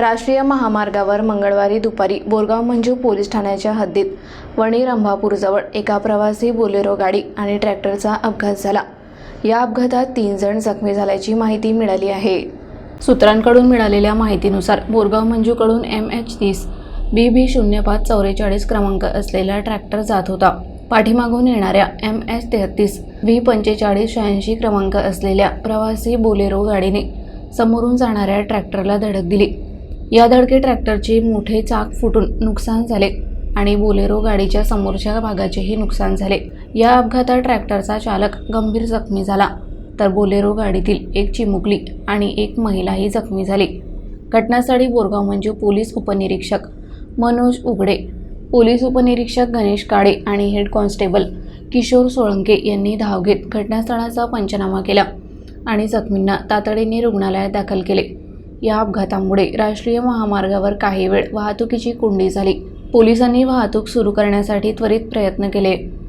राष्ट्रीय महामार्गावर मंगळवारी दुपारी बोरगाव मंजू पोलीस ठाण्याच्या हद्दीत वणी रंभापूरजवळ एका प्रवासी बोलेरो गाडी आणि ट्रॅक्टरचा अपघात झाला. या अपघातात तीन जण जखमी झाल्याची माहिती मिळाली आहे. सूत्रांकडून मिळालेल्या माहितीनुसार बोरगाव मंजूकडून एम एच तीस बी बी शून्य पाच चौवेचाळीस क्रमांक असलेला ट्रॅक्टर जात होता. पाठीमागून येणाऱ्या एम एच तेहतीस व्ही पंचेचाळीस शहाऐंशी क्रमांक असलेल्या प्रवासी बोलेरो गाडीने समोरून जाणाऱ्या ट्रॅक्टरला धडक दिली. या धडके ट्रॅक्टरचे मोठे चाक फुटून नुकसान झाले आणि बोलेरो गाडीच्या समोरच्या भागाचेही नुकसान झाले. या अपघातात ट्रॅक्टरचा चालक गंभीर जखमी झाला तर बोलेरो गाडीतील एक चिमुकली आणि एक महिलाही जखमी झाली. घटनास्थळी बोरगाव म्हणजे पोलीस उपनिरीक्षक मनोज उघडे पोलीस उपनिरीक्षक गणेश काळे आणि हेड कॉन्स्टेबल किशोर सोळंके यांनी धाव घेत घटनास्थळाचा पंचनामा केला आणि जखमींना तातडीने रुग्णालयात दाखल केले. या अपघातामुळे राष्ट्रीय महामार्गावर काही वेळ वाहतुकीची कोंडी झाली. पोलिसांनी वाहतूक सुरू करण्यासाठी त्वरित प्रयत्न केले.